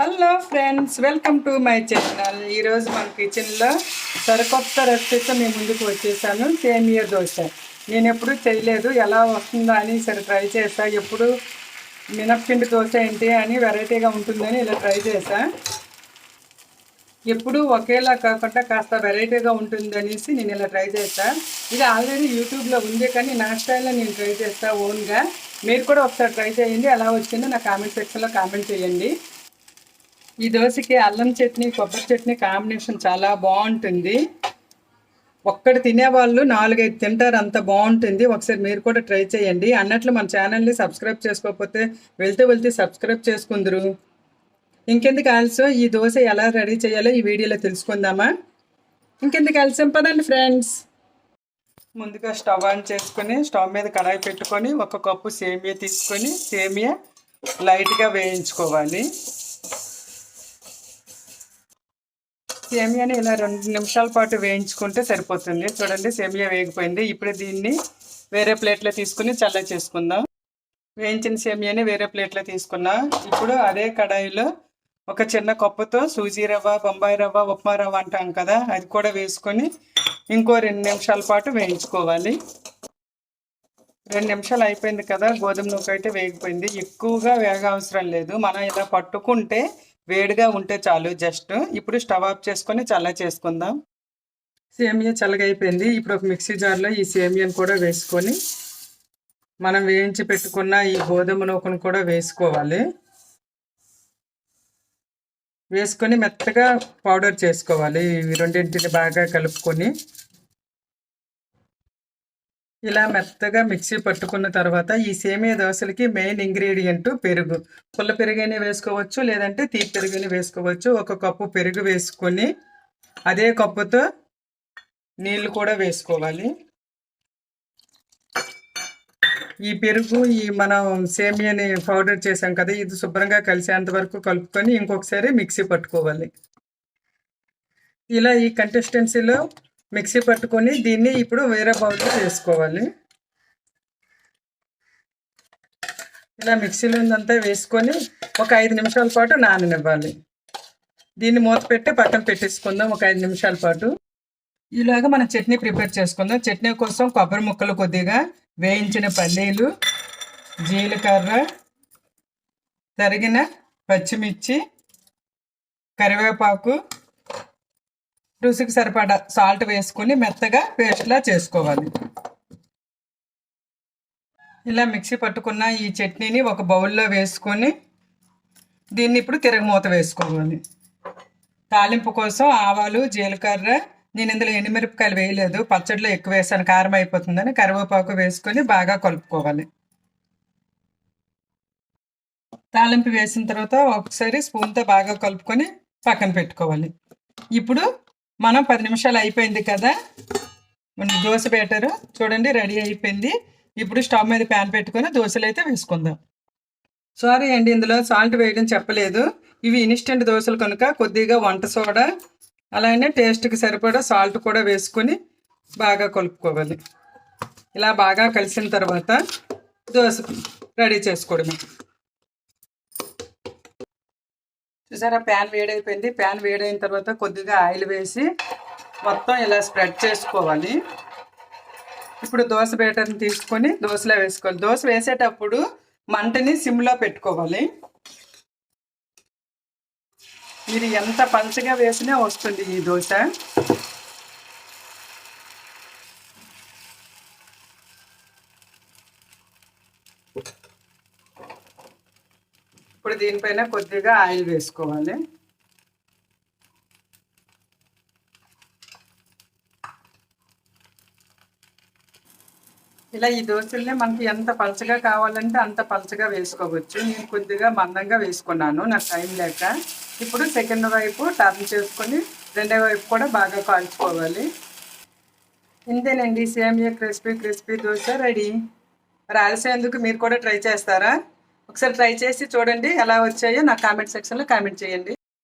Hello friends welcome to my channel ఈరోజు మన కిచెన్లో సరికొత్త రెసిపీతో మేము ముందుకు వచ్చేసాను. సేమియా దోశ. నేను ఎప్పుడు చేయలేదు. ఎలా వస్తుందా అని సరే ట్రై చేసా. ఎప్పుడు మినప్పిండి దోశ ఏంటి అని వెరైటీగా ఉంటుందని ఇలా ట్రై చేశా ఎప్పుడు ఒకేలా కాకుండా కాస్త వెరైటీగా ఉంటుంది అనేసి నేను ఇలా ట్రై చేస్తా ఇది ఆల్రెడీ యూట్యూబ్లో ఉంది కానీ నా స్టైల్లో నేను ట్రై చేస్తా ఓన్గా మీరు కూడా ఒకసారి ట్రై చేయండి. ఎలా వచ్చిందో నా కామెంట్ సెక్షన్లో కామెంట్ చేయండి. ఈ దోశకి అల్లం చట్నీ కొబ్బరి చట్నీ కాంబినేషన్ చాలా బాగుంటుంది. ఒక్కటి తినేవాళ్ళు నాలుగైదు తింటారు అంత బాగుంటుంది. ఒకసారి మీరు కూడా ట్రై చేయండి. అన్నట్లు మన ఛానల్ని సబ్స్క్రైబ్ చేసుకోకపోతే వెళ్తే వెళ్తే సబ్స్క్రైబ్ చేసుకుందరు. ఇంకెందుకు ఆలస్యం? ఈ దోశ ఎలా రెడీ చేయాలో ఈ వీడియోలో తెలుసుకుందామా? ఇంకెందుకు ఆలస్యం? పదండి ఫ్రెండ్స్. ముందుగా స్టవ్ ఆన్ చేసుకొని స్టవ్ మీద కడాయి పెట్టుకొని ఒక కప్పు సేమియా తీసుకొని సేమియా లైట్గా వేయించుకోవాలి. సేమియాని ఇలా రెండు నిమిషాల పాటు వేయించుకుంటే సరిపోతుంది. చూడండి సేమియా వేగిపోయింది. ఇప్పుడు దీన్ని వేరే ప్లేట్లో తీసుకుని చల్ల చేసుకుందాం. వేయించిన సేమియాని వేరే ప్లేట్లో తీసుకున్నా. ఇప్పుడు అదే కడాయిలో ఒక చిన్న కప్పుతో సూజీ రవ్వ బొంబాయి రవ్వ ఉప్మా రవ్వ అంటాం కదా అది కూడా వేసుకొని ఇంకో రెండు నిమిషాల పాటు వేయించుకోవాలి. రెండు నిమిషాలు అయిపోయింది కదా గోధుమ నూక అయితే వేగిపోయింది. ఎక్కువగా వేగ అవసరం లేదు. మనం ఇలా పట్టుకుంటే వేడిగా ఉంటే చాలు జస్ట్ ఇప్పుడు స్టవ్ ఆఫ్ చేసుకొని చల్ల చేసుకుందాం. సేమియా చల్లగా అయిపోయింది. ఇప్పుడు ఒక మిక్సీ జార్లో ఈ సేమియాను కూడా వేసుకొని మనం వేయించి పెట్టుకున్న ఈ గోధుమ నూకను కూడా వేసుకోవాలి. వేసుకొని మెత్తగా పౌడర్ చేసుకోవాలి. ఇవి రెండింటిని బాగా కలుపుకొని ఇలా మెత్తగా మిక్సీ పట్టుకున్న తర్వాత ఈ సేమియా దోశలకి మెయిన్ ఇంగ్రీడియంట్ పెరుగు. పుల్ల పెరుగైనా వేసుకోవచ్చు లేదంటే తీ పెరుగుని వేసుకోవచ్చు. ఒక కప్పు పెరుగు వేసుకొని అదే కప్పుతో నీళ్ళు కూడా వేసుకోవాలి. ఈ పెరుగు ఈ మనం సేమియాని పౌడర్ చేసాం కదా ఇది శుభ్రంగా కలిసేంత వరకు కలుపుకొని ఇంకొకసారి మిక్సీ పట్టుకోవాలి. ఇలా ఈ కంటెస్టెన్సీలో మిక్సీ పట్టుకొని దీన్ని ఇప్పుడు వేరే బౌల్లో వేసుకోవాలి. ఇలా మిక్సీలో ఉందంతా వేసుకొని ఒక ఐదు నిమిషాల పాటు నాననివ్వాలి. దీన్ని మూత పెట్టి పక్కన పెట్టేసుకుందాం ఒక ఐదు నిమిషాల పాటు. ఇలాగా మనం చట్నీ ప్రిపేర్ చేసుకుందాం. చట్నీ కోసం కొబ్బరి ముక్కలు కొద్దిగా వేయించిన పల్లీలు జీలకర్ర తరిగిన పచ్చిమిర్చి కరివేపాకు రుచికి సరిపడా సాల్ట్ వేసుకొని మెత్తగా పేస్ట్లా చేసుకోవాలి. ఇలా మిక్సీ పట్టుకున్న ఈ చట్నీని ఒక బౌల్లో వేసుకొని దీన్ని ఇప్పుడు తిరగమూత వేసుకోవాలి. తాలింపు కోసం ఆవాలు జీలకర్ర నేను ఇందులో ఎండుమిరపకాయలు వేయలేదు పచ్చడిలో ఎక్కువ వేసాను కారం అయిపోతుందని కరివేపాకు వేసుకొని బాగా కలుపుకోవాలి. తాలింపు వేసిన తర్వాత ఒకసారి స్పూన్తో బాగా కలుపుకొని పక్కన పెట్టుకోవాలి. ఇప్పుడు మనం పది నిమిషాలు అయిపోయింది కదా. మన దోశ బ్యాటర్ చూడండి రెడీ అయిపోయింది. ఇప్పుడు స్టవ్ మీద ప్యాన్ పెట్టుకొని దోశలు అయితే వేసుకుందాం. సారీ అండి ఇందులో సాల్ట్ వేయడం చెప్పలేదు. ఇవి ఇన్స్టెంట్ దోశలు కనుక కొద్దిగా వంట సోడా అలానే టేస్ట్కి సరిపడా సాల్ట్ కూడా వేసుకొని బాగా కలుపుకోవాలి. ఇలా బాగా కలిసిన తర్వాత దోశ రెడీ చేసుకోవడమే. చూసారా? ప్యాన్ వేడైపోయింది. ప్యాన్ వేడైన తర్వాత కొద్దిగా ఆయిల్ వేసి మొత్తం ఇలా స్ప్రెడ్ చేసుకోవాలి. ఇప్పుడు దోశ బేటర్ని తీసుకొని దోశలో వేసుకోవాలి. దోశ వేసేటప్పుడు మంటని సిమ్లో పెట్టుకోవాలి. మీరు ఎంత పంచగా వేసినా వస్తుంది ఈ దోశ. ఇప్పుడు దీనిపైన కొద్దిగా ఆయిల్ వేసుకోవాలి. ఇలా ఈ దోశల్ని మనకి ఎంత పలచగా కావాలంటే అంత పలచగా వేసుకోవచ్చు. నేను కొద్దిగా మందంగా వేసుకున్నాను నాకు టైం లేక. ఇప్పుడు సెకండ్ వైపు టర్న్ చేసుకొని రెండో వైపు కూడా బాగా కాల్చుకోవాలి. ఇంతేనండి సేమియా క్రిస్పీ క్రిస్పీ దోశ రెడీ. మరి మీరు కూడా ట్రై చేస్తారా? ఒకసారి ట్రై చేసి చూడండి ఎలా వచ్చాయో నా కామెంట్ సెక్షన్లో కామెంట్ చేయండి.